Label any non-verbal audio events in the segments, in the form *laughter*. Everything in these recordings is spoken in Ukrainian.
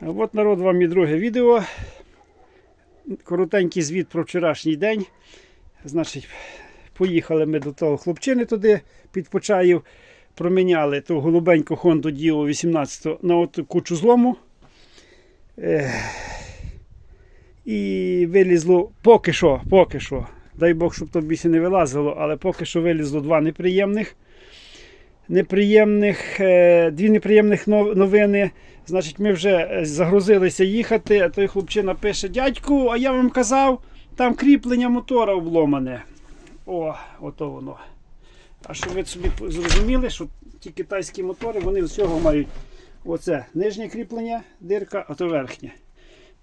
От народ вам і друге відео. Коротенький звіт про вчорашній день. Значить, поїхали ми до того хлопчини туди під Почаїв. Проміняли ту голубеньку Honda Dio 18 на от кучу злому. І вилізло поки що, поки що. Дай Бог, щоб то більше не вилазило, але поки що вилізло два неприємних. Неприємних, е, дві неприємних новини. Значить, ми вже е, загрузилися їхати, а той хлопчина пише: дядьку, а я вам казав, там кріплення мотора обломане. О, ото воно. А щоб ви собі зрозуміли, що ті китайські мотори, вони з цього мають оце нижнє кріплення, дирка, а то верхнє.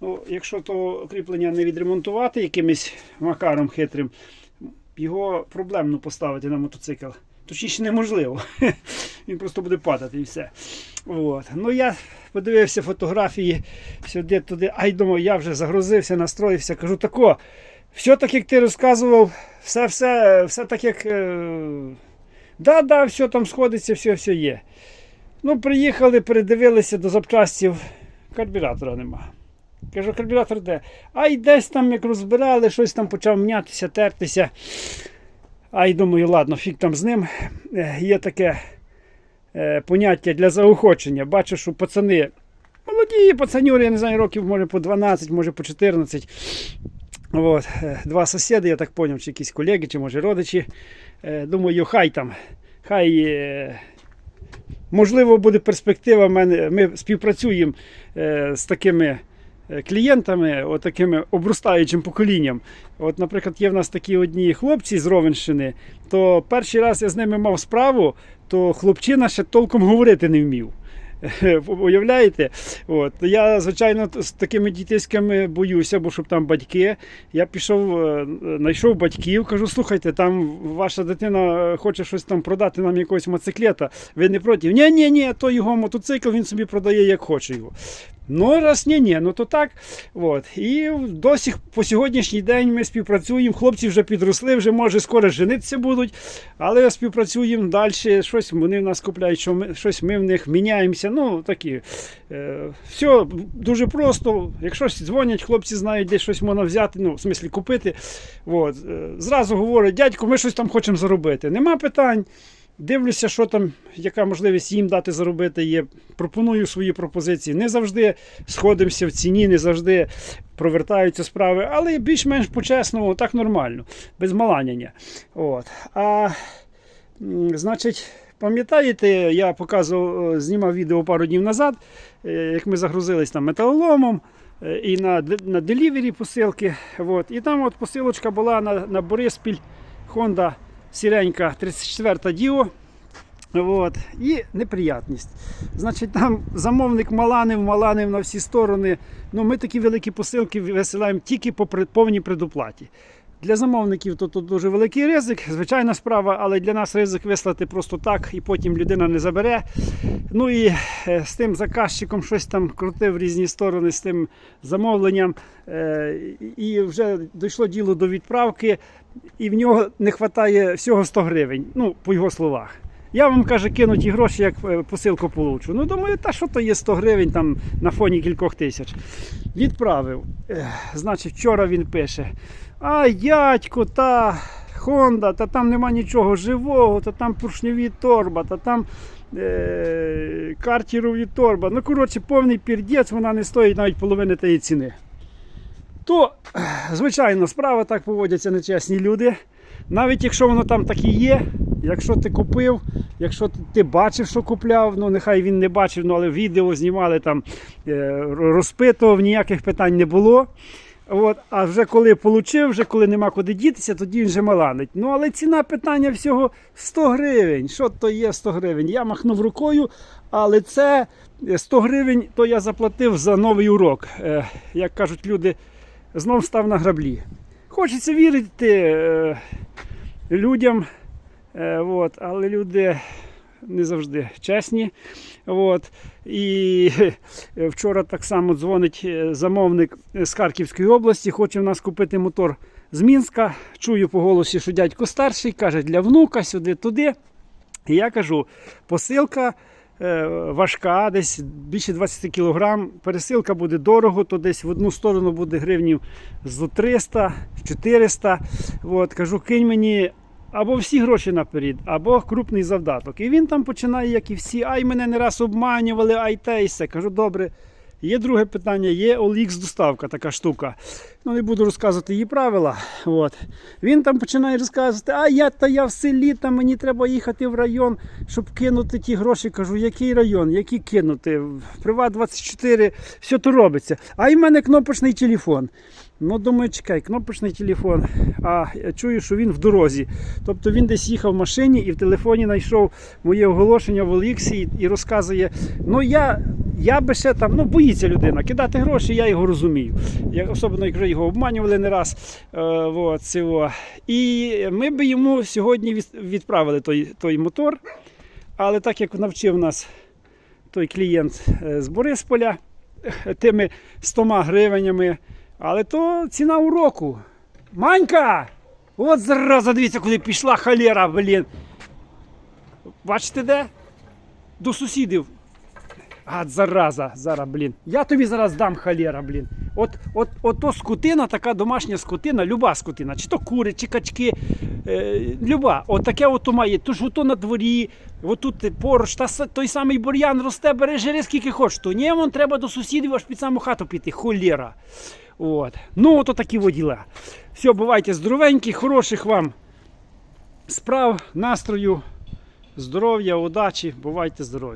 Ну, якщо то кріплення не відремонтувати якимось макаром хитрим, його проблемно поставити на мотоцикл. Точніше неможливо. *laughs* Він просто буде падати і все. От. Ну я подивився фотографії сюди туди. Ай думаю, я вже загрузився, настроївся. Кажу, тако, все так, як ти розказував, все, все, все так, як. Е... Да, да, все там сходиться, все, все є. Ну, приїхали, передивилися до запчастів. Карбюратора нема. Кажу, карбюратор де? А й десь там, як розбирали, щось там почав мнятися, тертися. А й думаю, ладно, фіг там з ним. Е, Є таке е, поняття для заохочення. Бачу, що пацани, молоді пацанюри, я не знаю, років може по 12, може по 14. От, е, два сусіди, я так зрозумів, чи якісь колеги, чи може родичі. Думаю, хай там, хай. Можливо, буде перспектива. Ми співпрацюємо з такими клієнтами, от такими обростаючим поколінням. От, наприклад, є в нас такі одні хлопці з Ровенщини, то перший раз я з ними мав справу, то хлопчина ще толком говорити не вмів. *laughs* Уявляєте? От. Я, звичайно, з такими дітиськами боюся, бо щоб там батьки. Я пішов, е, знайшов батьків, кажу, слухайте, там ваша дитина хоче щось там продати нам якогось мотоциклета. Ви не проти? Ні, ні, ні, то його мотоцикл він собі продає як хоче його. Ну, раз ні, ні, ну то так. От. І до сих по сьогоднішній день ми співпрацюємо. Хлопці вже підросли, вже може скоро женитися будуть, але співпрацюємо далі. Щось вони в нас купляють, що ми, щось ми в них міняємося. Ну, такі. Е, все дуже просто. Якщо дзвонять, хлопці знають, де щось можна взяти, ну, в смислі купити. От. Е, Зразу говорять, дядько, ми щось там хочемо заробити. Нема питань. Дивлюся, що там, яка можливість їм дати заробити є. Пропоную свої пропозиції. Не завжди сходимося в ціні, не завжди провертаються справи, але більш-менш по-чесному, так нормально, без маланяння. От. А значить, пам'ятаєте, я показував, знімав відео пару днів назад, е, як ми загрузились там металоломом. е, І на, на делівері посилки. От. І там от посилочка була на, на Бориспіль Honda сіренька 34 Діо. От. І неприятність. Значить, там замовник маланив, маланив на всі сторони. Ну, ми такі великі посилки висилаємо тільки по повній предоплаті. Для замовників то тут дуже великий ризик, звичайна справа, але для нас ризик вислати просто так, і потім людина не забере. Ну і е, з тим заказчиком щось там крутив в різні сторони з тим замовленням. Е, і вже дійшло діло до відправки, і в нього не вистачає всього 100 гривень. Ну, по його словах. Я вам каже, кину ті гроші, як е, посилку получу. Ну, думаю, та що то є 100 гривень там на фоні кількох тисяч. Відправив. Значить, вчора він пише: Ай, дядько, та Honda, та там нема нічого живого, та там поршневі торба, та там е- картірові торба. Ну, коротше, повний пірдець, вона не стоїть навіть половини тієї ціни. То, звичайно, справа так поводяться нечесні люди. Навіть якщо воно там так і є, якщо ти купив, якщо ти- бачив, що купляв, ну нехай він не бачив, ну, але відео знімали там, е, розпитував, ніяких питань не було. От, а вже коли отримав, вже коли нема куди дітися, тоді він вже маланить. Ну але ціна питання всього 100 гривень. Що то є 100 гривень? Я махнув рукою, але це е, 100 гривень, то я заплатив за новий урок. Е, як кажуть люди, знов став на граблі. Хочеться вірити е, людям, е, от, але люди не завжди чесні. От. І е, *laughs* вчора так само дзвонить е, замовник з Харківської області, хоче в нас купити мотор з Мінська. Чую по голосі, що дядько старший, каже, для внука сюди-туди. І я кажу, посилка е, важка, десь більше 20 кг. Пересилка буде дорого, то десь в одну сторону буде гривнів з 300, 400. От, кажу, кинь мені або всі гроші наперед, або крупний завдаток. І він там починає, як і всі, ай, мене не раз обманювали, ай те і все. Кажу, добре. Є друге питання, є OLX доставка, така штука. Ну, не буду розказувати її правила. От. Він там починає розказувати, а я та я в селі, там мені треба їхати в район, щоб кинути ті гроші. Кажу, який район, які кинути? Приват 24, все то робиться. А й в мене кнопочний телефон. Ну, думаю, чекай, кнопочний телефон. А я чую, що він в дорозі. Тобто він десь їхав в машині і в телефоні знайшов моє оголошення в Оліксі і, і розказує: ну я. Я би ще там, ну боїться людина, кидати гроші, я його розумію. Я, особливо, якщо його обманювали не раз. Е, от, цього. І ми би йому сьогодні відправили той, той мотор. Але так як навчив нас той клієнт е, з Борисполя е, тими 100 гривенями, але то ціна уроку. Манька! От зараза, дивіться, куди пішла халера, блін. Бачите де? До сусідів. А, зараза, зараз, блін. Я тобі зараз дам халера, блін. От, от, от то скотина, така домашня скотина, люба скотина, чи то кури, чи качки, е, люба. От таке от має. Тож ото на дворі, отут поруч, та, той самий бур'ян росте, бери жири скільки хочеш. То ні, вон треба до сусідів аж під саму хату піти. Холєра. От. Ну, ото такі воділа. Все, бувайте здоровенькі, хороших вам справ, настрою, здоров'я, удачі, бувайте здорові.